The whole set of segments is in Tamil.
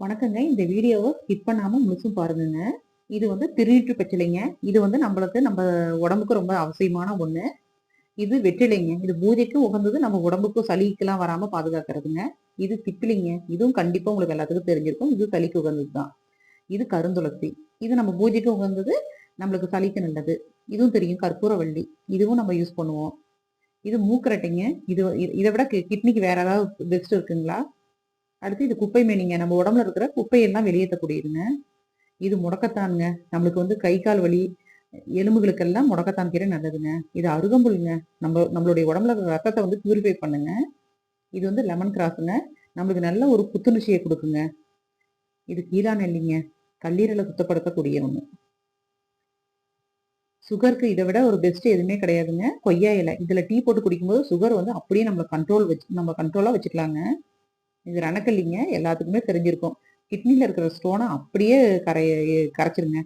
வணக்கங்க. இந்த வீடியோவை ஸ்கிப் பண்ணாமல் முழுசும் பாருங்கங்க. இது வந்து திருநீற்று பச்சிலைங்க இது வந்து நம்மளுக்கு நம்ம உடம்புக்கு ரொம்ப அவசியமான ஒன்று இது வெற்றிலைங்க. இது பூஜைக்கும் உகந்தது நம்ம உடம்புக்கும் சளிக்கெல்லாம் வராமல் பாதுகாக்கிறதுங்க. இது திப்பிலிங்க. இதுவும் கண்டிப்பாக உங்களுக்கு எல்லாத்துக்கும் தெரிஞ்சிருக்கும். இது சளிக்கு உகந்தது தான். இது கருந்துளசி. இது நம்ம பூஜைக்கு உகந்தது நம்மளுக்கு சளிக்கு நல்லது. இதுவும் தெரியும். கற்பூரவள்ளி. இதுவும் நம்ம யூஸ் பண்ணுவோம். இது மூக்கரட்டைங்க. இது இதை விட கிட்னிக்கு வேற ஏதாவது பெஸ்ட் இருக்குங்களா? அடுத்து இது குப்பை மேனிங்க. நம்ம உடம்புல இருக்கிற குப்பையெல்லாம் வெளியேற்றக்கூடியதுங்க இது முடக்கத்தானுங்க. நம்மளுக்கு வந்து கை கால் வலி எலும்புகளுக்கெல்லாம் முடக்கத்தான் கீரை நல்லதுங்க. இது அருகம்புல்லுங்க நம்ம நம்மளுடைய உடம்புல இருக்கிற ரத்தத்தை வந்து பியூரிஃபை பண்ணுங்க. இது வந்து லெமன் கிராஸுங்க நம்மளுக்கு நல்ல ஒரு புத்துணர்ச்சியை கொடுக்குங்க. இது கீழா நெல்லிங்க. கல்லீரலை சுத்தப்படுத்தக்கூடிய ஒன்று சுகருக்கு இதை விட ஒரு பெஸ்ட் எதுவுமே கிடையாதுங்க. கொய்யா இலை. இதில் டீ போட்டு குடிக்கும்போது சுகர் வந்து அப்படியே நம்மளை கண்ட்ரோல் வச்சு நம்ம கண்ட்ரோலாக வச்சுக்கலாங்க. இது ரணக்கல்லிங்க எல்லாத்துக்குமே தெரிஞ்சிருக்கும். கிட்னியில் இருக்கிற ஸ்டோனை அப்படியே கரை கரைச்சிருங்க.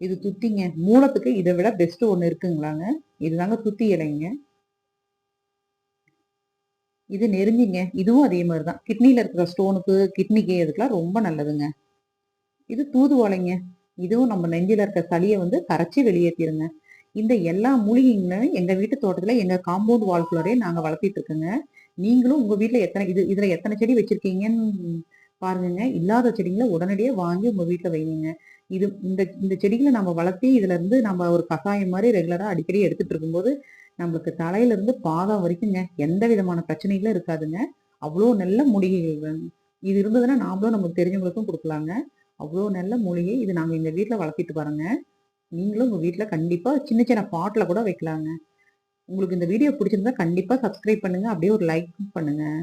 இது துத்திங்க. மூலத்துக்கு இதை விட பெஸ்ட்டு ஒன்று இருக்குங்களாங்க. இதுதாங்க துத்தி இலைங்க. இது நெருஞ்சிங்க இதுவும் அதே மாதிரி தான் கிட்னியில் இருக்கிற ஸ்டோனுக்கு கிட்னிக்கு இதுக்கெல்லாம் ரொம்ப நல்லதுங்க. இது தூதுவளைங்க. இதுவும் நம்ம நெஞ்சில் இருக்க சளியை வந்து கரைச்சி வெளியேற்றிடுங்க இந்த எல்லா மூலிகைங்களும் எங்கள் வீட்டு தோட்டத்தில் எங்கள் காம்பவுண்ட் வால்குள்ளரே நாங்கள் வளர்த்திட்டு இருக்கோங்க. நீங்களும் உங்கள் வீட்டில் எத்தனை இது இதில் எத்தனை செடி வச்சுருக்கீங்கன்னு பாருங்க இல்லாத செடிங்களை உடனடியே வாங்கி உங்கள் வீட்டில் வைங்க இது இந்த இந்த செடிகளை நம்ம வளர்த்தி இதுலேருந்து நம்ம ஒரு கஷாயம் மாதிரி ரெகுலராக அடிக்கடி எடுத்துகிட்டு இருக்கும்போது நம்மளுக்கு தலையிலேருந்து பாதம் வரைக்குங்க எந்த விதமான பிரச்சனைகளும் இருக்காதுங்க. அவ்வளோ நல்ல மூலிகைகள் இது இருந்ததுன்னா நாமளும் நமக்கு தெரிஞ்சவங்களுக்கும் கொடுக்கலாங்க. அவ்வளோ நல்ல மூலிகை இது நாங்கள் எங்கள் வீட்டில் வளர்த்திட்டு பாருங்கள் நீங்களும் உங்கள் வீட்டில் கண்டிப்பாக சின்ன சின்ன பாட்டில் கூட வைக்கலாங்க. உங்களுக்கு இந்த வீடியோ பிடிச்சிருந்தா கண்டிப்பாக சப்ஸ்கிரைப் பண்ணுங்கள் அப்படியே ஒரு லைக் பண்ணுங்கள்